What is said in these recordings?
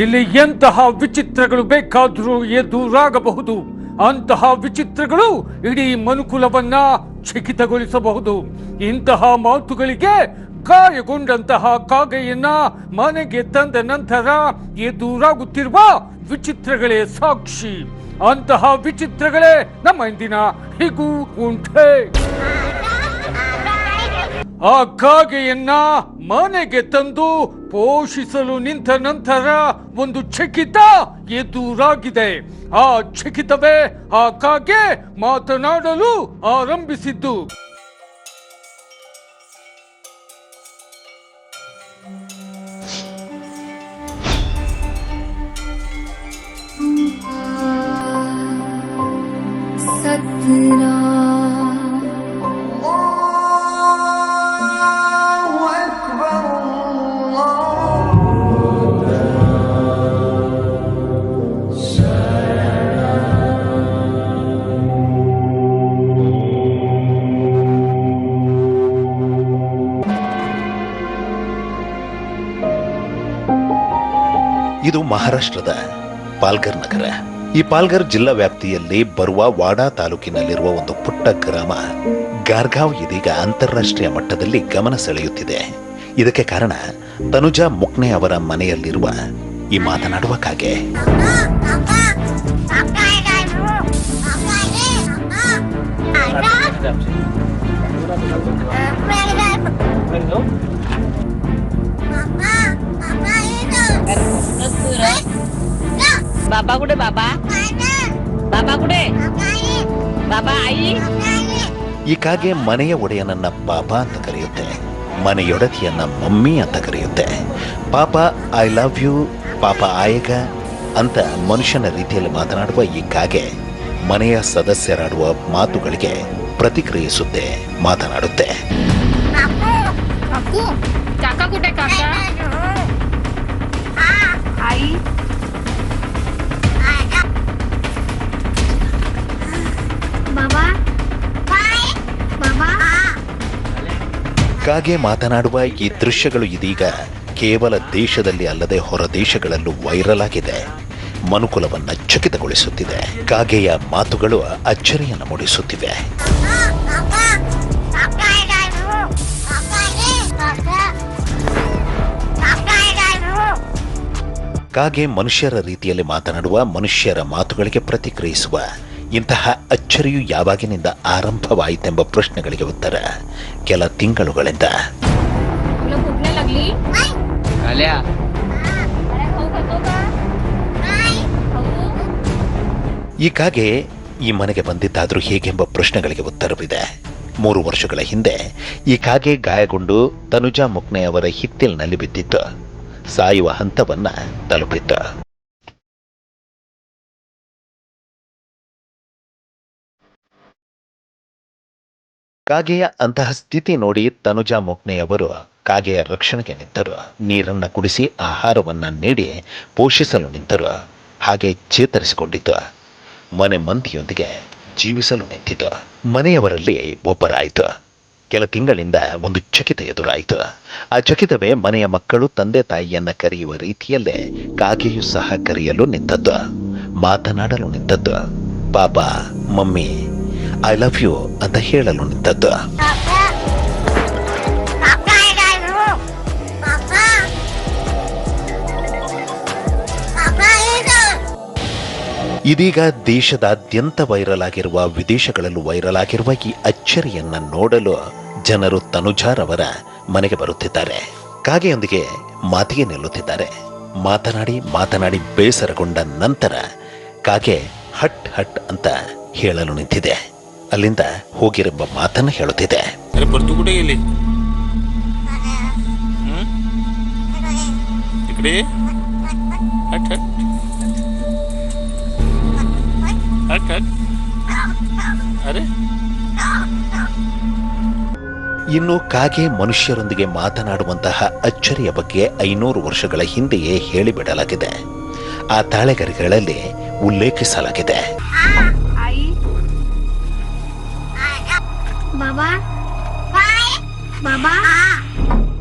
ಇಲ್ಲಿ ಎಂತಹ ವಿಚಿತ್ರಗಳು ಬೇಕಾದರೂ ಎದುರಾಗಬಹುದು. ಅಂತಹ ವಿಚಿತ್ರಗಳು ಇಡೀ ಮನುಕುಲವನ್ನ ಚಕಿತಗೊಳಿಸಬಹುದು. ಇಂತಹ ಮಾತುಗಳಿಗೆ ಗಾಯಗೊಂಡಂತಹ ಕಾಗೆಯನ್ನ ಮನೆಗೆ ತಂದ ನಂತರ ಎದುರಾಗುತ್ತಿರುವ ವಿಚಿತ್ರಗಳೇ ಸಾಕ್ಷಿ. ಅಂತಹ ವಿಚಿತ್ರಗಳೇ ನಮ್ಮ ಇಂದಿನ ಹಿಗು ಉಂಟೆ. ಆ ಕಾಗೆಯನ್ನ ಮನೆಗೆ ತಂದು ಪೋಷಿಸಲು ನಿಂತ ನಂತರ ಒಂದು ಚಕಿತ ಎದುರಾಗಿದೆ. ಆ ಚಕಿತವೇ ಆ ಕಾಗೆ ಮಾತನಾಡಲು ಆರಂಭಿಸಿದ್ದು. ಇದು ಮಹಾರಾಷ್ಟ್ರದ ಪಾಲ್ಗರ್ ನಗರ ಈ ಪಾಲ್ಗರ್ ಜಿಲ್ಲಾ ವ್ಯಾಪ್ತಿಯಲ್ಲಿ ಬರುವ ವಾಡಾ ತಾಲೂಕಿನಲ್ಲಿರುವ ಒಂದು ಪುಟ್ಟ ಗ್ರಾಮ ಗಾರ್ಗಾವ್ ಇದೀಗ ಅಂತಾರಾಷ್ಟ್ರೀಯ ಮಟ್ಟದಲ್ಲಿ ಗಮನ ಸೆಳೆಯುತ್ತಿದೆ ಇದಕ್ಕೆ ಕಾರಣ ತನುಜಾ ಮುಕ್ನೆ ಅವರ ಮನೆಯಲ್ಲಿರುವ ಈ ಮಾತನಾಡುವ ಕಾಗೆ बाबा कुठे बाबा बाबा कुठे बाबा आई ಈ ಕಾಗೆ ಮನೆಯ ಒಡೆಯನನ್ನ ಪಾಪ ಅಂತ ಕರೆಯುತ್ತೆ ಮನೆಯೊಡತಿಯನ್ನ ಮಮ್ಮಿ ಅಂತ ಕರೆಯುತ್ತೆ ಪಾಪ ಐ ಲವ್ ಯು ಪಾಪ ಆಯಗ ಅಂತ ಮನುಷ್ಯನ ರೀತಿಯಲ್ಲಿ ಮಾತನಾಡುವ ಈ ಕಾಗೆ ಮನೆಯ ಸದಸ್ಯರಾಡುವ ಮಾತುಗಳಿಗೆ ಪ್ರತಿಕ್ರಿಯಿಸುತ್ತೆ ಮಾತನಾಡುತ್ತೆ काका ಕಾಗೆ ಮಾತನಾಡುವ ಈ ದೃಶ್ಯಗಳು ಇದೀಗ ಕೇವಲ ದೇಶದಲ್ಲಿ ಅಲ್ಲದೆ ಹೊರ ದೇಶಗಳಲ್ಲೂ ವೈರಲ್ ಆಗಿದೆ. ಮನುಕುಲವನ್ನು ಚಕಿತಗೊಳಿಸುತ್ತಿದೆ. ಕಾಗೆಯ ಮಾತುಗಳು ಅಚ್ಚರಿಯನ್ನು ಮೂಡಿಸುತ್ತಿವೆ. ಕಾಗೆ ಮನುಷ್ಯರ ರೀತಿಯಲ್ಲಿ ಮಾತನಾಡುವ ಮನುಷ್ಯರ ಮಾತುಗಳಿಗೆ ಪ್ರತಿಕ್ರಿಯಿಸುವ ಇಂತಹ ಅಚ್ಚರಿಯು ಯಾವಾಗಿನಿಂದ ಆರಂಭವಾಯಿತೆಂಬ ಪ್ರಶ್ನೆಗಳಿಗೆ ಉತ್ತರ ಕೆಲ ತಿಂಗಳುಗಳಿಂದ. ಈಗಾಗೆ ಈ ಮನೆಗೆ ಬಂದಿದ್ದಾದರೂ ಹೇಗೆಂಬ ಪ್ರಶ್ನೆಗಳಿಗೆ ಉತ್ತರವಿದೆ. ಮೂರು ವರ್ಷಗಳ ಹಿಂದೆ ಈ ಕಾಗೆ ಗಾಯಗೊಂಡು ತನುಜಾ ಮುಕ್ನೆಯವರ ಹಿತ್ತಿಲಿನಲ್ಲಿ ಬಿದ್ದಿತ್ತು. ಸಾಯುವ ಹಂತವನ್ನ ತಲುಪಿತ್ತು. ಕಾಗೆಯ ಅಂತಹ ಸ್ಥಿತಿ ನೋಡಿ ತನುಜಾ ಮುಕ್ನೆಯವರು ಕಾಗೆಯ ರಕ್ಷಣೆಗೆ ನಿಂತರು. ನೀರನ್ನು ಕುಡಿಸಿ ಆಹಾರವನ್ನು ನೀಡಿ ಪೋಷಿಸಲು ನಿಂತರು. ಹಾಗೆ ಚೇತರಿಸಿಕೊಂಡಿತು. ಮನೆ ಮಂದಿಯೊಂದಿಗೆ ಜೀವಿಸಲು ನಿಂತಿತು. ಮನೆಯವರಲ್ಲಿ ಒಬ್ಬರಾಯಿತು. ಕೆಲ ತಿಂಗಳಿಂದ ಒಂದು ಚಕಿತ ಎದುರಾಯಿತು. ಆ ಚಕಿತವೇ ಮನೆಯ ಮಕ್ಕಳು, ತಂದೆ, ತಾಯಿಯನ್ನು ಕರೆಯುವ ರೀತಿಯಲ್ಲೇ ಕಾಗೆಯು ಸಹ ಕರೆಯಲು ನಿಂತದ್ದು. ಮಾತನಾಡಲು ನಿಂತದ್ದು. ಪಾಪ ಮಮ್ಮಿ ಐ ಲವ್ ಯು ಅಂತ ಹೇಳಲು ನಿಂತದ್ದು. ಇದೀಗ ದೇಶದಾದ್ಯಂತ ವೈರಲ್ ಆಗಿರುವ, ವಿದೇಶಗಳಲ್ಲೂ ವೈರಲ್ ಆಗಿರುವ ಈ ಅಚ್ಚರಿಯನ್ನ ನೋಡಲು ಜನರು ತನುಜಾರ್ ಅವರ ಮನೆಗೆ ಬರುತ್ತಿದ್ದಾರೆ. ಕಾಗೆಯೊಂದಿಗೆ ಮಾತಿಗೆ ನಿಲ್ಲುತ್ತಿದ್ದಾರೆ. ಮಾತನಾಡಿ ಮಾತನಾಡಿ ಬೇಸರಗೊಂಡ ನಂತರ ಕಾಗೆ ಹಟ್ ಹಟ್ ಅಂತ ಹೇಳಲು ನಿಂತಿದೆ. ಅಲ್ಲಿಂದ ಹೋಗಿರೆಂಬ ಮಾತನ್ನು ಹೇಳುತ್ತಿದೆ ಇನ್ನು ಕಾಗೆ ಮನುಷ್ಯರೊಂದಿಗೆ ಮಾತನಾಡುವಂತಹ ಅಚ್ಚರಿಯ ಬಗ್ಗೆ ಐನೂರು ವರ್ಷಗಳ ಹಿಂದೆಯೇ ಹೇಳಿಬಿಡಲಾಗಿದೆ. ಆ ತಾಳೆಗರಿಗಳಲ್ಲಿ ಉಲ್ಲೇಖಿಸಲಾಗಿದೆ.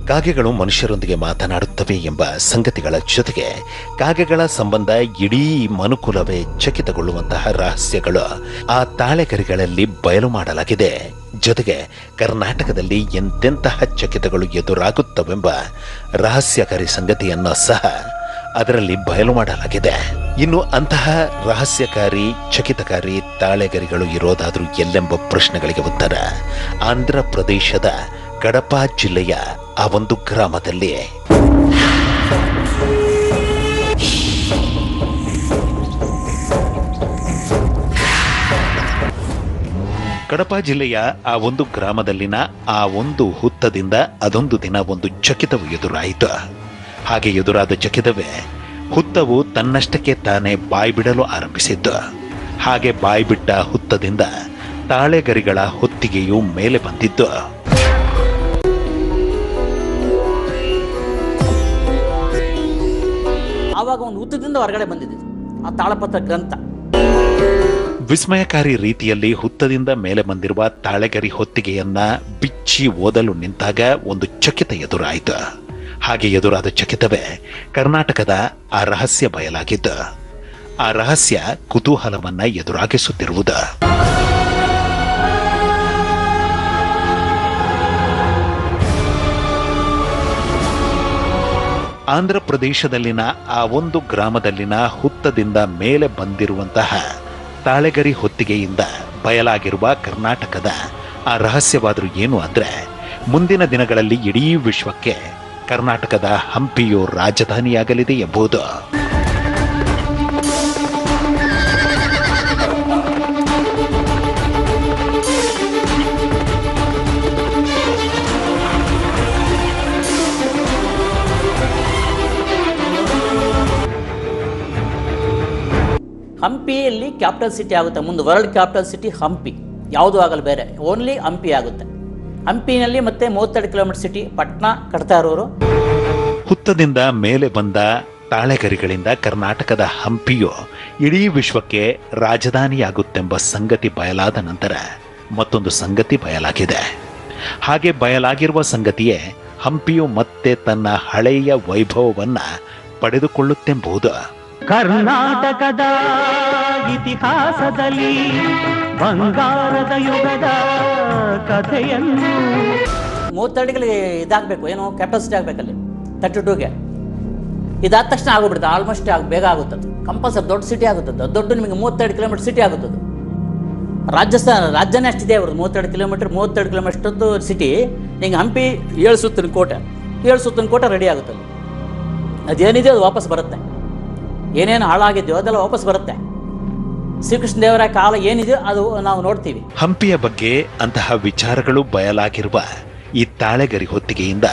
ಕಾಗೆಗಳು ಮನುಷ್ಯರೊಂದಿಗೆ ಮಾತನಾಡುತ್ತವೆ ಎಂಬ ಸಂಗತಿಗಳ ಜೊತೆಗೆ ಕಾಗೆಗಳ ಸಂಬಂಧ ಇಡೀ ಮನುಕುಲವೇ ಚಕಿತಗೊಳ್ಳುವಂತಹ ರಹಸ್ಯಗಳು ಆ ತಾಳೆಗರಿಗಳಲ್ಲಿ ಬಯಲು ಮಾಡಲಾಗಿದೆ. ಜೊತೆಗೆ ಕರ್ನಾಟಕದಲ್ಲಿ ಎಂತೆಂತಹ ಚಕಿತಗಳು ಎದುರಾಗುತ್ತವೆಂಬ ರಹಸ್ಯಕಾರಿ ಸಂಗತಿಯನ್ನು ಸಹ ಅದರಲ್ಲಿ ಬಯಲು ಮಾಡಲಾಗಿದೆ. ಇನ್ನು ಅಂತಹ ರಹಸ್ಯಕಾರಿ, ಚಕಿತಕಾರಿ ತಾಳೆಗರಿಗಳು ಇರೋದಾದ್ರೂ ಎಲ್ಲೆಂಬ ಪ್ರಶ್ನೆಗಳಿಗೆ ಉತ್ತರ. ಆಂಧ್ರ ಪ್ರದೇಶದ ಕಡಪ ಜಿಲ್ಲೆಯ ಆ ಒಂದು ಗ್ರಾಮದಲ್ಲಿ. ಕಡಪ ಜಿಲ್ಲೆಯ ಆ ಒಂದು ಗ್ರಾಮದಲ್ಲಿನ ಆ ಒಂದು ಹುತ್ತದಿಂದ ಅದೊಂದು ದಿನ ಒಂದು ಚಕಿತವು ಎದುರಾಯಿತು. ಹಾಗೆ ಎದುರಾದ ಜಕಿದವೇ ಹುತ್ತವು ತನ್ನಷ್ಟಕ್ಕೆ ತಾನೇ ಬಾಯಿ ಬಿಡಲು ಆರಂಭಿಸಿದ್ದು. ಹಾಗೆ ಬಾಯಿ ಬಿಟ್ಟ ಹುತ್ತದಿಂದ ತಾಳೆಗರಿಗಳ ಹೊತ್ತಿಗೆಯು ಮೇಲೆ ಬಂದಿದ್ದು. ಆವಾಗ ಒಂದು ಹುತ್ತದಿಂದ ಹೊರಗಡೆ ಬಂದಿದೆ ಆ ತಾಳಪತ್ರ ಗ್ರಂಥ. ವಿಸ್ಮಯಕಾರಿ ರೀತಿಯಲ್ಲಿ ಹುತ್ತದಿಂದ ಮೇಲೆ ಬಂದಿರುವ ತಾಳೆಗರಿ ಹೊತ್ತಿಗೆಯನ್ನ ಬಿಚ್ಚಿ ಓದಲು ನಿಂತಾಗ ಒಂದು ಚಕಿತ ಎದುರಾಯಿತು. ಹಾಗೆ ಎದುರಾದ ಚಕಿತವೇ ಕರ್ನಾಟಕದ ಆ ರಹಸ್ಯ ಬಯಲಾಗಿದ್ದ. ಆ ರಹಸ್ಯ ಕುತೂಹಲವನ್ನ ಎದುರಾಗಿಸುತ್ತಿರುವುದು. ಆಂಧ್ರ ಪ್ರದೇಶದಲ್ಲಿನ ಆ ಒಂದು ಗ್ರಾಮದಲ್ಲಿನ ಹುತ್ತದಿಂದ ಮೇಲೆ ಬಂದಿರುವಂತಹ ತಾಳೆಗರಿ ಹೊತ್ತಿಗೆಯಿಂದ ಬಯಲಾಗಿರುವ ಕರ್ನಾಟಕದ ಆ ರಹಸ್ಯವಾದರೂ ಏನು ಅಂದ್ರೆ, ಮುಂದಿನ ದಿನಗಳಲ್ಲಿ ಇಡೀ ವಿಶ್ವಕ್ಕೆ ಕರ್ನಾಟಕದ ಹಂಪಿಯು ರಾಜಧಾನಿಯಾಗಲಿದೆ ಎಂಬುದು. ಹಂಪಿಯಲ್ಲಿ ಕ್ಯಾಪಿಟಲ್ ಸಿಟಿ ಆಗುತ್ತೆ. ಮುಂದೆ ವರ್ಲ್ಡ್ ಕ್ಯಾಪಿಟಲ್ ಸಿಟಿ ಹಂಪಿ. ಯಾವುದು ಆಗಲ್ಲ ಬೇರೆ. ಓನ್ಲಿ ಹಂಪಿ ಆಗುತ್ತೆ. ಹಂಪಿನಲ್ಲಿ ಮತ್ತೆ ಮೂವತ್ತೆರಡು ಕಿಲೋಮೀಟರ್ ಸಿಟಿ ಪಟ್ನಾ ಕಟ್ತಾ ಇರೋರು. ಹುತ್ತದಿಂದ ಮೇಲೆ ಬಂದ ತಾಳೆಗರಿಗಳಿಂದ ಕರ್ನಾಟಕದ ಹಂಪಿಯು ಇಡೀ ವಿಶ್ವಕ್ಕೆ ರಾಜಧಾನಿಯಾಗುತ್ತೆಂಬ ಸಂಗತಿ ಬಯಲಾದ ನಂತರ ಮತ್ತೊಂದು ಸಂಗತಿ ಬಯಲಾಗಿದೆ. ಹಾಗೆ ಬಯಲಾಗಿರುವ ಸಂಗತಿಯೇ ಹಂಪಿಯು ಮತ್ತೆ ತನ್ನ ಹಳೆಯ ವೈಭವವನ್ನು ಪಡೆದುಕೊಳ್ಳುತ್ತೆಂಬುದು. ಕರ್ನಾಟಕದ ಇತಿಹಾಸದಲ್ಲಿ ಬಂಗಾರದ ಯುಗದ ಕಥೆಯನ್ನು ಮೂವತ್ತೆರಡಿಗೆ ಇದಾಗಬೇಕು, ಏನು ಕೆಪಾಸಿಟಿ ಸಿಟಿ ಆಗಬೇಕಲ್ಲಿ ತರ್ಟಿ ಟೂಗೆ ಇದಾದ ತಕ್ಷಣ ಆಗೋಗ್ಬಿಡುತ್ತೆ ಆಲ್ಮೋಸ್ಟ್ ಆಗ, ಬೇಗ ಆಗುತ್ತದೆ. ಕಂಪಲ್ಸರಿ ದೊಡ್ಡ ಸಿಟಿ ಆಗುತ್ತದೆ, ದೊಡ್ಡ ನಿಮಗೆ ಮೂವತ್ತೆರಡು ಕಿಲೋಮೀಟರ್ ಸಿಟಿ ಆಗುತ್ತದೆ. ರಾಜಸ್ಥಾನ ರಾಜ್ಯನೇ ಅಷ್ಟಿದೆ ಅವ್ರದ್ದು, ಮೂವತ್ತೆರಡು ಕಿಲೋಮೀಟರ್ ಮೂವತ್ತೆರಡು ಕಿಲೋಮೀಟರ್ದು ಸಿಟಿ ನಿಂಗೆ ಹಂಪಿ ಏಳು ಸುತ್ತಿನ ಕೋಟೆ. ಏಳು ಸುತ್ತಿನ ಕೋಟೆ ರೆಡಿ ಆಗುತ್ತದೆ. ಅದೇನಿದೆ ಅದು ವಾಪಸ್ ಬರುತ್ತೆ. ಏನೇನು ಹಾಳಾಗಿದೆಯೋ ಅದೆಲ್ಲ ವಾಪಸ್ ಬರುತ್ತೆ. ಶ್ರೀಕೃಷ್ಣ ದೇವರ ಕಾಲ ಏನಿದೆಯೋ ಅದು ನಾವು ನೋಡ್ತೀವಿ. ಹಂಪಿಯ ಬಗ್ಗೆ ಅಂತಹ ವಿಚಾರಗಳು ಬಯಲಾಗಿರುವ ಈ ತಾಳೆಗರಿ ಹೊತ್ತಿಗೆಯಿಂದ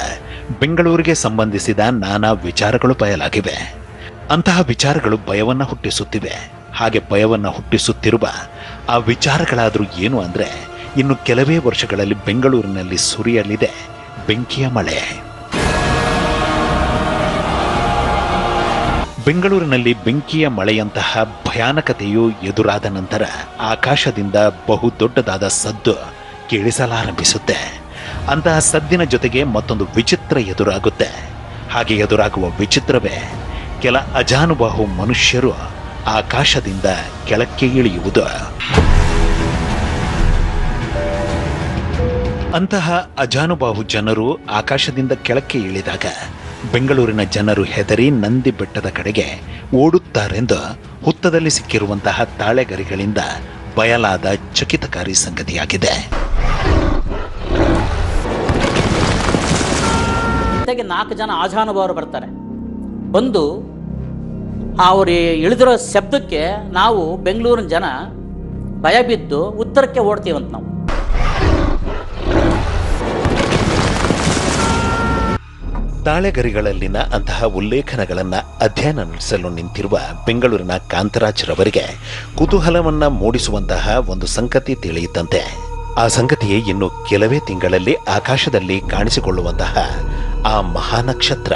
ಬೆಂಗಳೂರಿಗೆ ಸಂಬಂಧಿಸಿದ ನಾನಾ ವಿಚಾರಗಳು ಬಯಲಾಗಿವೆ. ಅಂತಹ ವಿಚಾರಗಳು ಭಯವನ್ನ ಹುಟ್ಟಿಸುತ್ತಿವೆ. ಹಾಗೆ ಭಯವನ್ನ ಹುಟ್ಟಿಸುತ್ತಿರುವ ಆ ವಿಚಾರಗಳಾದರೂ ಏನು ಅಂದರೆ ಇನ್ನು ಕೆಲವೇ ವರ್ಷಗಳಲ್ಲಿ ಬೆಂಗಳೂರಿನಲ್ಲಿ ಸುರಿಯಲಿದೆ ಬೆಂಕಿಯ ಮಳೆ. ಬೆಂಗಳೂರಿನಲ್ಲಿ ಬೆಂಕಿಯ ಮಳೆಯಂತಹ ಭಯಾನಕತೆಯು ಎದುರಾದ ನಂತರ ಆಕಾಶದಿಂದ ಬಹು ದೊಡ್ಡದಾದ ಸದ್ದು ಕೇಳಿಸಲಾರಂಭಿಸುತ್ತೆ. ಅಂತಹ ಸದ್ದಿನ ಜೊತೆಗೆ ಮತ್ತೊಂದು ವಿಚಿತ್ರ ಎದುರಾಗುತ್ತೆ. ಹಾಗೆ ಎದುರಾಗುವ ವಿಚಿತ್ರವೇ, ಕೆಲ ಅಜಾನುಬಾಹು ಮನುಷ್ಯರು ಆಕಾಶದಿಂದ ಕೆಳಕ್ಕೆ ಇಳಿಯುವುದು. ಅಂತಹ ಅಜಾನುಬಾಹು ಜನರು ಆಕಾಶದಿಂದ ಕೆಳಕ್ಕೆ ಇಳಿದಾಗ ಬೆಂಗಳೂರಿನ ಜನರು ಹೆದರಿ ನಂದಿ ಬೆಟ್ಟದ ಕಡೆಗೆ ಓಡುತ್ತಾರೆಂದು ಹುತ್ತದಲ್ಲಿ ಸಿಕ್ಕಿರುವಂತಹ ತಾಳೆಗರಿಗಳಿಂದ ಬಯಲಾದ ಚಕಿತಕಾರಿ ಸಂಗತಿಯಾಗಿದೆ. ಜೊತೆಗೆ ನಾಲ್ಕು ಜನ ಆಜಾನುಭಾವರು ಬರ್ತಾರೆ. ಬಂದು ಅವರು ಇಳಿದಿರೋ ಶಬ್ದಕ್ಕೆ ನಾವು ಬೆಂಗಳೂರಿನ ಜನ ಭಯ ಬಿದ್ದು ಉತ್ತರಕ್ಕೆ ಓಡ್ತೀವಂತ ನಾವು. ತಾಳೆಗರಿಗಳಲ್ಲಿನ ಅಂತಹ ಉಲ್ಲೇಖನಗಳನ್ನ ಅಧ್ಯಯನ ನಡೆಸಲು ನಿಂತಿರುವ ಬೆಂಗಳೂರಿನ ಕಾಂತರಾಜ್ ರವರಿಗೆ ಕುತೂಹಲವನ್ನ ಮೂಡಿಸುವಂತಹ ಒಂದು ಸಂಗತಿ ತಿಳಿಯಿತಂತೆ. ಆ ಸಂಗತಿಯೇ ಇನ್ನು ಕೆಲವೇ ತಿಂಗಳಲ್ಲಿ ಆಕಾಶದಲ್ಲಿ ಕಾಣಿಸಿಕೊಳ್ಳುವಂತಹ ಆ ಮಹಾನಕ್ಷತ್ರ.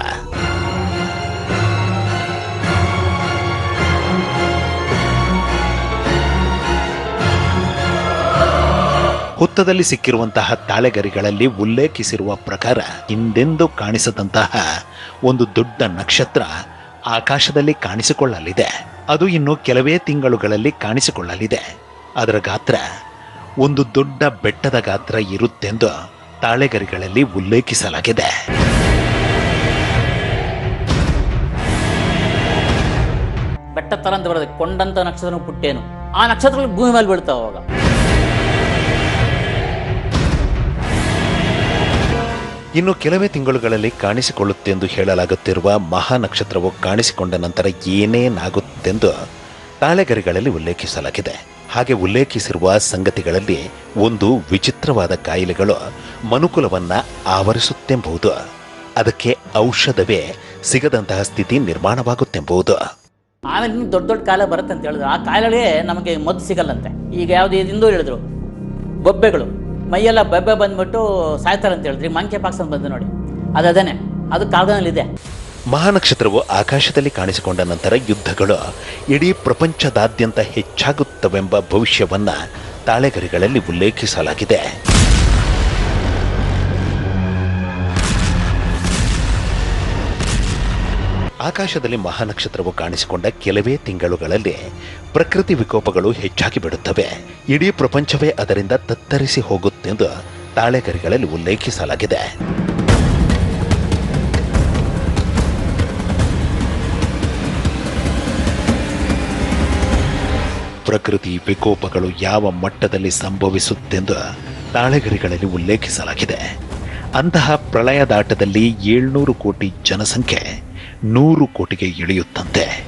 ಹುತ್ತದಲ್ಲಿ ಸಿಕ್ಕಿರುವಂತಹ ತಾಳೆಗರಿಗಳಲ್ಲಿ ಉಲ್ಲೇಖಿಸಿರುವ ಪ್ರಕಾರ ಹಿಂದೆಂದು ಕಾಣಿಸದಂತಹ ಒಂದು ದೊಡ್ಡ ನಕ್ಷತ್ರ ಆಕಾಶದಲ್ಲಿ ಕಾಣಿಸಿಕೊಳ್ಳಲಿದೆ. ಅದು ಇನ್ನು ಕೆಲವೇ ತಿಂಗಳುಗಳಲ್ಲಿ ಕಾಣಿಸಿಕೊಳ್ಳಲಿದೆ. ಅದರ ಗಾತ್ರ ಒಂದು ದೊಡ್ಡ ಬೆಟ್ಟದ ಗಾತ್ರ ಇರುತ್ತೆಂದು ತಾಳೆಗರಿಗಳಲ್ಲಿ ಉಲ್ಲೇಖಿಸಲಾಗಿದೆ. ಬೆಟ್ಟ ತರಂತ ಬರೋದು ಕೊಂಡಂತ ನಕ್ಷತ್ರ ಪುಟ್ಟೇನು. ಆ ನಕ್ಷತ್ರಗಳು ಭೂಮಿ ಮೇಲೆ ಬೀಳ್ತಾವ ಇನ್ನು ಕೆಲವೇ ತಿಂಗಳುಗಳಲ್ಲಿ ಕಾಣಿಸಿಕೊಳ್ಳುತ್ತೆಂದು ಹೇಳಲಾಗುತ್ತಿರುವ ಮಹಾ ನಕ್ಷತ್ರವು ಕಾಣಿಸಿಕೊಂಡ ನಂತರ ಏನೇನಾಗುತ್ತೆಂದು ತಾಳೆಗರಿಗಳಲ್ಲಿ ಉಲ್ಲೇಖಿಸಲಾಗಿದೆ. ಹಾಗೆ ಉಲ್ಲೇಖಿಸಿರುವ ಸಂಗತಿಗಳಲ್ಲಿ ಒಂದು ವಿಚಿತ್ರವಾದ ಕಾಯಿಲೆಗಳು ಮನುಕುಲವನ್ನ ಆವರಿಸುತ್ತೆಂಬುದು. ಅದಕ್ಕೆ ಔಷಧವೇ ಸಿಗದಂತಹ ಸ್ಥಿತಿ ನಿರ್ಮಾಣವಾಗುತ್ತೆಂಬುದು. ಆಮೇಲೆ ದೊಡ್ಡ ದೊಡ್ಡ ಕಾಯಿಲೆ ಬರುತ್ತೆ ಅಂತ ಹೇಳಿದ್ರು. ಆ ಕಾಯಿಲೆಗಳೇ ನಮಗೆ ಮದ್ದು ಸಿಗಲ್ಲಂತೆ. ಈಗ ಯಾವುದು ಹೇಳಿದ್ರು. ಬೊಬ್ಬೆಗಳು. ಮೈಯೆಲ್ಲ ಬೆಬ್ಬೆ ಬಂದ್ಬಿಟ್ಟು ಸಾಯ್ತಾರೆ ಅಂತ ಹೇಳಿದ್ರಿ. ಮಂಕೆ ಪಾಕ್ಸ್ ಅಂತ ಬಂದು ನೋಡಿ. ಅದು ಅದೇನೆ ಅದು ಕಾಲದಲ್ಲಿದೆ. ಮಹಾನಕ್ಷತ್ರವು ಆಕಾಶದಲ್ಲಿ ಕಾಣಿಸಿಕೊಂಡ ನಂತರ ಯುದ್ಧಗಳು ಇಡೀ ಪ್ರಪಂಚದಾದ್ಯಂತ ಹೆಚ್ಚಾಗುತ್ತವೆಂಬ ಭವಿಷ್ಯವನ್ನ ತಾಳೆಗರಿಗಳಲ್ಲಿ ಉಲ್ಲೇಖಿಸಲಾಗಿದೆ. ಆಕಾಶದಲ್ಲಿ ಮಹಾನಕ್ಷತ್ರವು ಕಾಣಿಸಿಕೊಂಡ ಕೆಲವೇ ತಿಂಗಳುಗಳಲ್ಲಿ ಪ್ರಕೃತಿ ವಿಕೋಪಗಳು ಹೆಚ್ಚಾಗಿ ಬಿಡುತ್ತವೆ. ಇಡೀ ಪ್ರಪಂಚವೇ ಅದರಿಂದ ತತ್ತರಿಸಿ ಹೋಗುತ್ತೆಂದು ತಾಳೆಗರಿಗಳಲ್ಲಿ ಉಲ್ಲೇಖಿಸಲಾಗಿದೆ. ಪ್ರಕೃತಿ ವಿಕೋಪಗಳು ಯಾವ ಮಟ್ಟದಲ್ಲಿ ಸಂಭವಿಸುತ್ತೆಂದು ತಾಳೆಗರಿಗಳಲ್ಲಿ ಉಲ್ಲೇಖಿಸಲಾಗಿದೆ. ಅಂತಹ ಪ್ರಳಯದಾಟದಲ್ಲಿ ಏಳ್ನೂರು ಕೋಟಿ ಜನಸಂಖ್ಯೆ ನೂರು ಕೋಟಿಗೆ ಇಳಿಯುತ್ತಂತೆ.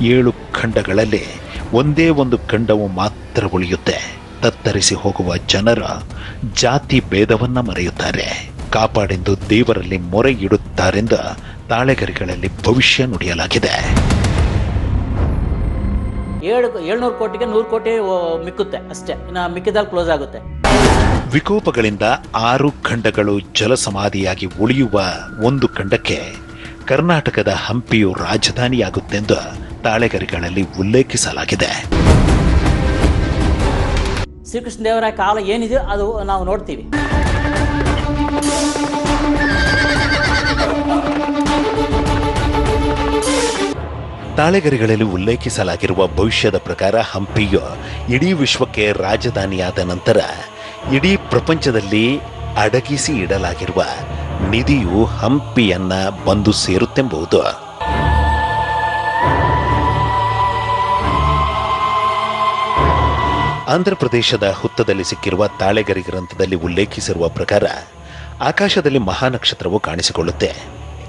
ಏಳು ಖಂಡಗಳಲ್ಲಿ ಒಂದೇ ಒಂದು ಖಂಡವು ಮಾತ್ರ ಉಳಿಯುತ್ತೆ. ತತ್ತರಿಸಿ ಹೋಗುವ ಜನರ ಜಾತಿ ಭೇದವನ್ನ ಮರೆಯುತ್ತಾರೆ. ಕಾಪಾಡೆಂದು ದೇವರಲ್ಲಿ ಮೊರೆ ಇಡುತ್ತಾರೆಂದ ತಾಳೆಗರಿಗಳಲ್ಲಿ ಭವಿಷ್ಯ ನುಡಿಯಲಾಗಿದೆ. ಏಳು ಏಳ್ನೂರು ಕೋಟಿಗೆ ನೂರು ಕೋಟಿ ಮಿಕ್ಕುತ್ತೆ ಅಷ್ಟೇ. ಇನ್ನು ಮಿಕ್ಕಿದಲ್ಲಿ ಕ್ಲೋಸ್ ಆಗುತ್ತೆ. ವಿಕೋಪಗಳಿಂದ ಆರು ಖಂಡಗಳು ಜಲಸಮಾಧಿಯಾಗಿ ಉಳಿಯುವ ಒಂದು ಖಂಡಕ್ಕೆ ಕರ್ನಾಟಕದ ಹಂಪಿಯು ರಾಜಧಾನಿಯಾಗುತ್ತೆಂದು ತಾಳೆಗರಿಗಳಲ್ಲಿ ಉಲ್ಲೇಖಿಸಲಾಗಿದೆ. ಶ್ರೀಕೃಷ್ಣ ದೇವರ ಕಾಲ ಏನಿದೆಯೋ ಅದು ನಾವು ನೋಡ್ತೀವಿ. ತಾಳೆಗರಿಗಳಲ್ಲಿ ಉಲ್ಲೇಖಿಸಲಾಗಿರುವ ಭವಿಷ್ಯದ ಪ್ರಕಾರ ಹಂಪಿಯು ಇಡೀ ವಿಶ್ವಕ್ಕೆ ರಾಜಧಾನಿಯಾದ ನಂತರ ಇಡೀ ಪ್ರಪಂಚದಲ್ಲಿ ಅಡಗಿಸಿ ಇಡಲಾಗಿರುವ ನಿಧಿಯು ಹಂಪಿಯನ್ನ ಬಂದು ಸೇರುತ್ತೆಂಬುದು. ಆಂಧ್ರಪ್ರದೇಶದ ಹುತ್ತದಲ್ಲಿ ಸಿಕ್ಕಿರುವ ತಾಳೆಗರಿ ಗ್ರಂಥದಲ್ಲಿ ಉಲ್ಲೇಖಿಸಿರುವ ಪ್ರಕಾರ, ಆಕಾಶದಲ್ಲಿ ಮಹಾನಕ್ಷತ್ರವು ಕಾಣಿಸಿಕೊಳ್ಳುತ್ತೆ.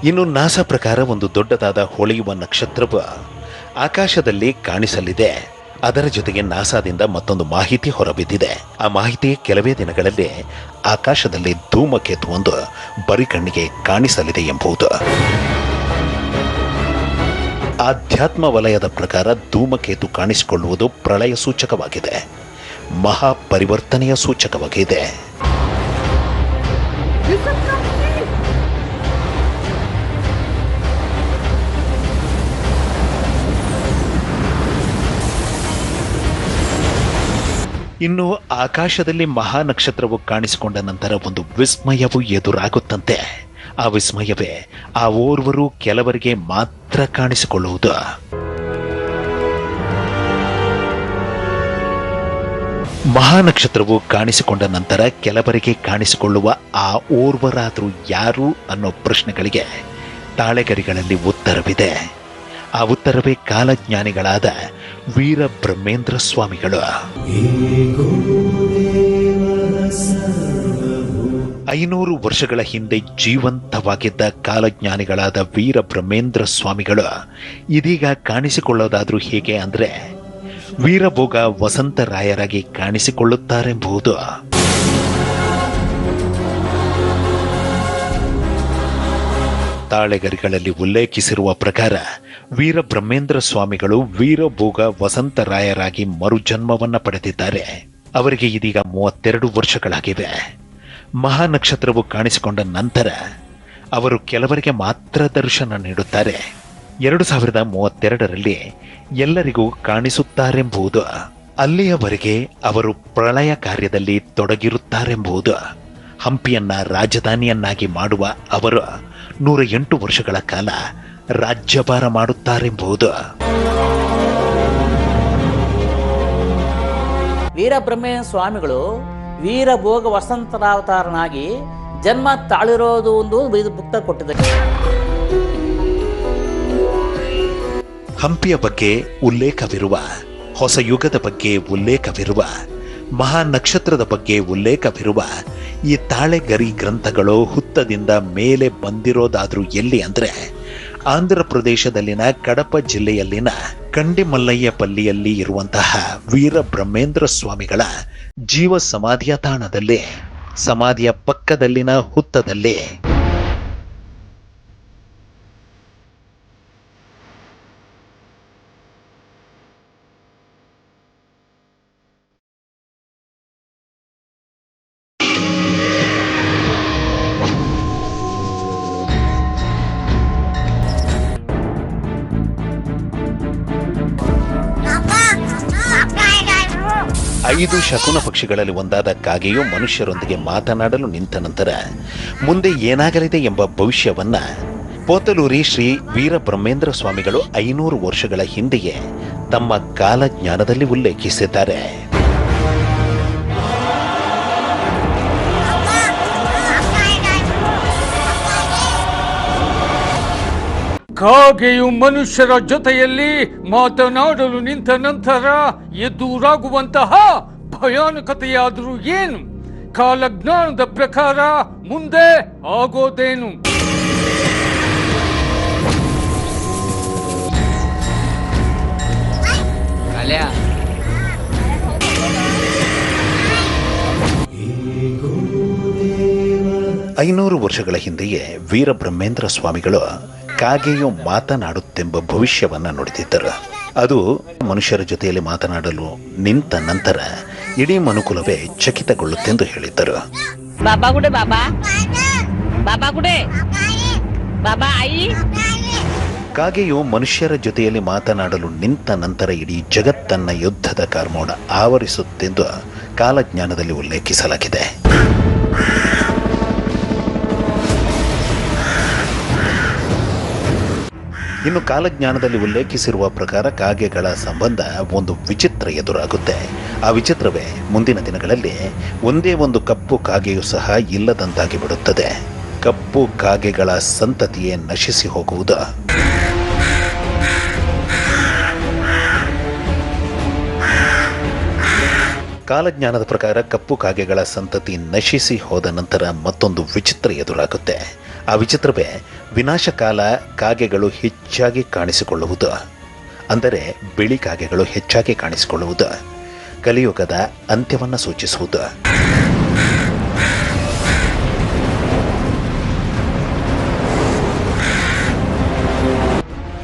ಇನ್ನು ನಾಸಾ ಪ್ರಕಾರ ಒಂದು ದೊಡ್ಡದಾದ ಹೊಳೆಯುವ ನಕ್ಷತ್ರವು ಆಕಾಶದಲ್ಲಿ ಕಾಣಿಸಲಿದೆ. ಅದರ ಜೊತೆಗೆ ನಾಸಾದಿಂದ ಮತ್ತೊಂದು ಮಾಹಿತಿ ಹೊರಬಿದ್ದಿದೆ. ಆ ಮಾಹಿತಿ ಕೆಲವೇ ದಿನಗಳಲ್ಲಿ ಆಕಾಶದಲ್ಲಿ ಧೂಮಕೇತು ಒಂದು ಬರಿ ಕಣ್ಣಿಗೆ ಕಾಣಿಸಲಿದೆ ಎಂಬುದು. ಆಧ್ಯಾತ್ಮ ವಲಯದ ಪ್ರಕಾರ ಧೂಮಕೇತು ಕಾಣಿಸಿಕೊಳ್ಳುವುದು ಪ್ರಳಯ ಸೂಚಕವಾಗಿದೆ. ಮಹಾ ಪರಿವರ್ತನೆಯ ಸೂಚಕವಾಗಿದೆ ಇನ್ನು ಆಕಾಶದಲ್ಲಿ ಮಹಾನಕ್ಷತ್ರವು ಕಾಣಿಸಿಕೊಂಡ ನಂತರ ಒಂದು ವಿಸ್ಮಯವು ಎದುರಾಗುತ್ತಂತೆ. ಆ ವಿಸ್ಮಯವೇ ಆ ಓರ್ವರು ಕೆಲವರಿಗೆ ಮಾತ್ರ ಕಾಣಿಸಿಕೊಳ್ಳುವುದು. ಮಹಾನಕ್ಷತ್ರವು ಕಾಣಿಸಿಕೊಂಡ ನಂತರ ಕೆಲವರಿಗೆ ಕಾಣಿಸಿಕೊಳ್ಳುವ ಆ ಓರ್ವರಾದರೂ ಯಾರು ಅನ್ನೋ ಪ್ರಶ್ನೆಗಳಿಗೆ ತಾಳೆಗರಿಗಳಲ್ಲಿ ಉತ್ತರವಿದೆ. ಆ ಉತ್ತರವೇ ಕಾಲಜ್ಞಾನಿಗಳಾದ ವೀರ ಬ್ರಹ್ಮೇಂದ್ರ ಸ್ವಾಮಿಗಳು. ಐನೂರು ವರ್ಷಗಳ ಹಿಂದೆ ಜೀವಂತವಾಗಿದ್ದ ಕಾಲಜ್ಞಾನಿಗಳಾದ ವೀರ ಬ್ರಹ್ಮೇಂದ್ರ ಸ್ವಾಮಿಗಳು ಇದೀಗ ಕಾಣಿಸಿಕೊಳ್ಳೋದಾದರೂ ಹೇಗೆ ಅಂದರೆ ವೀರಭೋಗ ವಸಂತರಾಯರಾಗಿ ಕಾಣಿಸಿಕೊಳ್ಳುತ್ತಾರೆಂಬುದು ತಾಳೆಗರಿಗಳಲ್ಲಿ ಉಲ್ಲೇಖಿಸಿರುವ ಪ್ರಕಾರ ವೀರ ಬ್ರಹ್ಮೇಂದ್ರ ಸ್ವಾಮಿಗಳು ವೀರಭೋಗ ವಸಂತರಾಯರಾಗಿ ಮರುಜನ್ಮವನ್ನು ಪಡೆದಿದ್ದಾರೆ. ಅವರಿಗೆ ಇದೀಗ ಮೂವತ್ತೆರಡು ವರ್ಷಗಳಾಗಿವೆ. ಮಹಾನಕ್ಷತ್ರವು ಕಾಣಿಸಿಕೊಂಡ ನಂತರ ಅವರು ಕೆಲವರಿಗೆ ಮಾತ್ರ ದರ್ಶನ ನೀಡುತ್ತಾರೆ. ಎರಡು ಸಾವಿರದ ಮೂವತ್ತೆರಡರಲ್ಲಿ ಎಲ್ಲರಿಗೂ ಕಾಣಿಸುತ್ತಾರೆಂಬುದು, ಅಲ್ಲಿಯವರೆಗೆ ಅವರು ಪ್ರಳಯ ಕಾರ್ಯದಲ್ಲಿ ತೊಡಗಿರುತ್ತಾರೆಂಬುದು, ಹಂಪಿಯನ್ನ ರಾಜಧಾನಿಯನ್ನಾಗಿ ಮಾಡುವ ಅವರು ನೂರ ಎಂಟು ವರ್ಷಗಳ ಕಾಲ ರಾಜ್ಯಭಾರ ಮಾಡುತ್ತಾರೆಂಬುದು. ವೀರಬ್ರಹ್ಮೇ ಸ್ವಾಮಿಗಳು ವೀರಭೋಗ ವಸಂತರಾವತಾರನಾಗಿ ಜನ್ಮ ತಾಳಿರೋದು ಒಂದು ಇದು ಕೊಟ್ಟಿದೆ. ಕೊಟ್ಟಿದ್ದಾರೆ ಹಂಪಿಯ ಬಗ್ಗೆ ಉಲ್ಲೇಖವಿರುವ ಹೊಸ ಯುಗದ ಬಗ್ಗೆ ಉಲ್ಲೇಖವಿರುವ ಮಹಾ ನಕ್ಷತ್ರದ ಬಗ್ಗೆ ಉಲ್ಲೇಖವಿರುವ ಈ ತಾಳೆಗರಿ ಗ್ರಂಥಗಳು ಹುತ್ತದಿಂದ ಮೇಲೆ ಬಂದಿರೋದಾದ್ರೂ ಎಲ್ಲಿ ಅಂದ್ರೆ ಆಂಧ್ರ ಪ್ರದೇಶದಲ್ಲಿನ ಕಡಪ ಜಿಲ್ಲೆಯಲ್ಲಿನ ಕಂಡಿಮಲ್ಲಯ್ಯಪಲ್ಲಿಯಲ್ಲಿ ಇರುವಂತಹ ವೀರ ಬ್ರಹ್ಮೇಂದ್ರ ಸ್ವಾಮಿಗಳ ಜೀವ ಸಮಾಧಿಯ ತಾಣದಲ್ಲಿ, ಸಮಾಧಿಯ ಪಕ್ಕದಲ್ಲಿನ ಹುತ್ತದಲ್ಲಿ ಐದು ಶಕುನ ಪಕ್ಷಿಗಳಲ್ಲಿ ಒಂದಾದ ಕಾಗೆಯು ಮನುಷ್ಯರೊಂದಿಗೆ ಮಾತನಾಡಲು ನಿಂತ ನಂತರ ಮುಂದೆ ಏನಾಗಲಿದೆ ಎಂಬ ಭವಿಷ್ಯವನ್ನ ಪೋತಲೂರಿ ಶ್ರೀ ವೀರಬ್ರಹ್ಮೇಂದ್ರ ಸ್ವಾಮಿಗಳು ಐನೂರು ವರ್ಷಗಳ ಹಿಂದೆಯೇ ತಮ್ಮ ಕಾಲಜ್ಞಾನದಲ್ಲಿ ಉಲ್ಲೇಖಿಸಿದ್ದಾರೆ. ಕಾಗೆಯು ಮನುಷ್ಯರ ಜೊತೆಯಲ್ಲಿ ಮಾತನಾಡಲು ನಿಂತ ನಂತರ ಎದುರಾಗುವಂತಹ ಭಯಾನಕತೆಯಾದರೂ ಏನು? ಕಾಲಜ್ಞಾನದ ಪ್ರಕಾರ ಮುಂದೆ ಆಗೋದೇನು? ಐನೂರು ವರ್ಷಗಳ ಹಿಂದೆಯೇ ವೀರಬ್ರಹ್ಮೇಂದ್ರ ಸ್ವಾಮಿಗಳು ಕಾಗೆಯು ಮಾತನಾಡುತ್ತೆಂಬ ಭವಿಷ್ಯವನ್ನು ನುಡಿದಿದ್ದರು. ಅದು ಮನುಷ್ಯರ ಜೊತೆಯಲ್ಲಿ ಮಾತನಾಡಲು ನಿಂತ ನಂತರ ಇಡೀ ಮನುಕುಲವೇ ಚಕಿತಗೊಳ್ಳುತ್ತೆಂದು ಹೇಳಿದ್ದರು. ಬಾಬಾ ಗುಡೆ ಬಾಬಾ. ಬಾಬಾ ಗುಡೆ. ಬಾಬಾ ಕಾಗೆಯು ಮನುಷ್ಯರ ಜೊತೆಯಲ್ಲಿ ಮಾತನಾಡಲು ನಿಂತ ನಂತರ ಇಡೀ ಜಗತ್ತನ್ನ ಯುದ್ಧದ ಕಾರ್ಮೋಡ ಆವರಿಸುತ್ತೆಂದು ಕಾಲಜ್ಞಾನದಲ್ಲಿ ಉಲ್ಲೇಖಿಸಲಾಗಿದೆ. ಇನ್ನು ಕಾಲಜ್ಞಾನದಲ್ಲಿ ಉಲ್ಲೇಖಿಸಿರುವ ಪ್ರಕಾರ ಕಾಗೆಗಳ ಸಂಬಂಧ ಒಂದು ವಿಚಿತ್ರ ಎದುರಾಗುತ್ತೆ. ಆ ವಿಚಿತ್ರವೇ ಮುಂದಿನ ದಿನಗಳಲ್ಲಿ ಒಂದೇ ಒಂದು ಕಪ್ಪು ಕಾಗೆಯೂ ಸಹ ಇಲ್ಲದಂತಾಗಿ ಬಿಡುತ್ತದೆ. ಕಪ್ಪು ಕಾಗೆಗಳ ಸಂತತಿಯೇ ನಶಿಸಿ ಹೋಗುವುದಾ. ಕಾಲಜ್ಞಾನದ ಪ್ರಕಾರ ಕಪ್ಪು ಕಾಗೆಗಳ ಸಂತತಿ ನಶಿಸಿ ಹೋದ ನಂತರ ಮತ್ತೊಂದು ವಿಚಿತ್ರ ಎದುರಾಗುತ್ತೆ. ಆ ವಿಚಿತ್ರವೇ ವಿನಾಶಕಾಲ ಕಾಗೆಗಳು ಹೆಚ್ಚಾಗಿ ಕಾಣಿಸಿಕೊಳ್ಳುವುದು. ಅಂದರೆ ಬಿಳಿ ಕಾಗೆಗಳು ಹೆಚ್ಚಾಗಿ ಕಾಣಿಸಿಕೊಳ್ಳುವುದು. ಕಲಿಯುಗದ ಅಂತ್ಯವನ್ನು ಸೂಚಿಸುವುದು.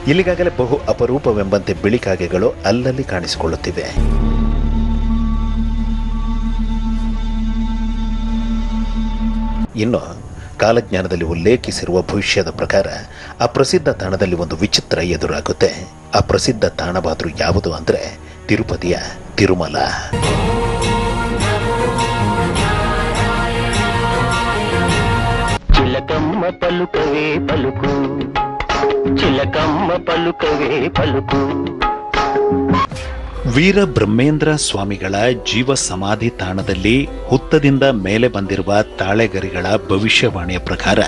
ಇಲ್ಲಿಗಾಗಲೇ ಬಹು ಅಪರೂಪವೆಂಬಂತೆ ಬಿಳಿ ಕಾಗೆಗಳು ಅಲ್ಲಲ್ಲಿ ಕಾಣಿಸಿಕೊಳ್ಳುತ್ತಿವೆ. ಇನ್ನು ಕಾಲಜ್ಞಾನದಲ್ಲಿ ಉಲ್ಲೇಖಿಸಿರುವ ಭವಿಷ್ಯದ ಪ್ರಕಾರ ಆ ಪ್ರಸಿದ್ಧ ತಾಣದಲ್ಲಿ ಒಂದು ವಿಚಿತ್ರ ಎದುರಾಗುತ್ತೆ ಆ ಪ್ರಸಿದ್ಧ ತಾಣವಾದರೂ ಯಾವುದು ಅಂದ್ರೆ ತಿರುಪತಿಯ ತಿರುಮಲ చిలకమ్మ పలుకవే పలుకు చిలకమ్మ పలుకవే పలుకు ವೀರ ಬ್ರಹ್ಮೇಂದ್ರ ಸ್ವಾಮಿಗಳ ಜೀವ ಸಮಾಧಿ ತಾಣದಲ್ಲಿ ಹುತ್ತದಿಂದ ಮೇಲೆ ಬಂದಿರುವ ತಾಳೆಗರಿಗಳ ಭವಿಷ್ಯವಾಣಿಯ ಪ್ರಕಾರ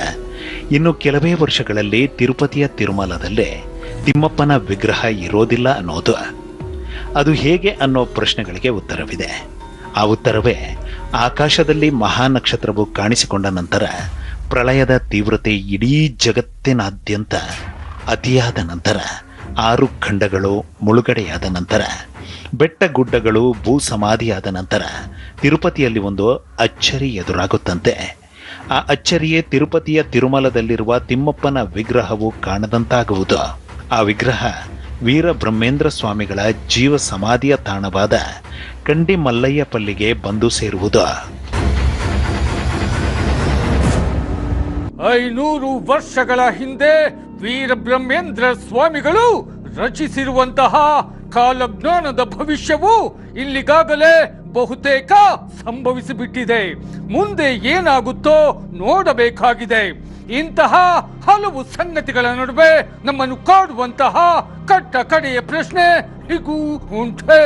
ಇನ್ನು ಕೆಲವೇ ವರ್ಷಗಳಲ್ಲಿ ತಿರುಪತಿಯ ತಿರುಮಲದಲ್ಲೇ ತಿಮ್ಮಪ್ಪನ ವಿಗ್ರಹ ಇರೋದಿಲ್ಲ ಅನ್ನೋದು. ಅದು ಹೇಗೆ ಅನ್ನೋ ಪ್ರಶ್ನೆಗಳಿಗೆ ಉತ್ತರವಿದೆ. ಆ ಉತ್ತರವೇ ಆಕಾಶದಲ್ಲಿ ಮಹಾನಕ್ಷತ್ರವು ಕಾಣಿಸಿಕೊಂಡ ನಂತರ ಪ್ರಳಯದ ತೀವ್ರತೆ ಇಡೀ ಜಗತ್ತಿನಾದ್ಯಂತ ಅತಿಯಾದ ನಂತರ ಆರು ಖಂಡಗಳು ಮುಳುಗಡೆಯಾದ ನಂತರ ಬೆಟ್ಟ ಗುಡ್ಡಗಳು ಭೂ ಸಮಾಧಿಯಾದ ನಂತರ ತಿರುಪತಿಯಲ್ಲಿ ಒಂದು ಅಚ್ಚರಿ ಎದುರಾಗುತ್ತಂತೆ. ಆ ಅಚ್ಚರಿಯೇ ತಿರುಪತಿಯ ತಿರುಮಲದಲ್ಲಿರುವ ತಿಮ್ಮಪ್ಪನ ವಿಗ್ರಹವು ಕಾಣದಂತಾಗುವುದು. ಆ ವಿಗ್ರಹ ವೀರ ಬ್ರಹ್ಮೇಂದ್ರ ಸ್ವಾಮಿಗಳ ಜೀವ ಸಮಾಧಿಯ ತಾಣವಾದ ಕಂಡಿ ಮಲ್ಲಯ್ಯಪಲ್ಲಿಗೆ ಬಂದು ಸೇರುವುದು. ಐನೂರು ವರ್ಷಗಳ ಹಿಂದೆ ವೀರಬ್ರಹ್ಮೇಂದ್ರ ಸ್ವಾಮಿಗಳು ರಚಿಸಿರುವಂತಹ ಕಾಲಜ್ಞಾನದ ಭವಿಷ್ಯವು ಇಲ್ಲಿಗಾಗಲೇ ಬಹುತೇಕ ಸಂಭವಿಸಿಬಿಟ್ಟಿದೆ. ಮುಂದೆ ಏನಾಗುತ್ತೋ ನೋಡಬೇಕಾಗಿದೆ. ಇಂತಹ ಹಲವು ಸಂಗತಿಗಳ ನಡುವೆ ನಮ್ಮನ್ನು ಕಾಡುವಂತಹ ಕಟ್ಟ ಕಡೆಯ ಪ್ರಶ್ನೆ ಹೀಗೂ ಉಂಟೆ.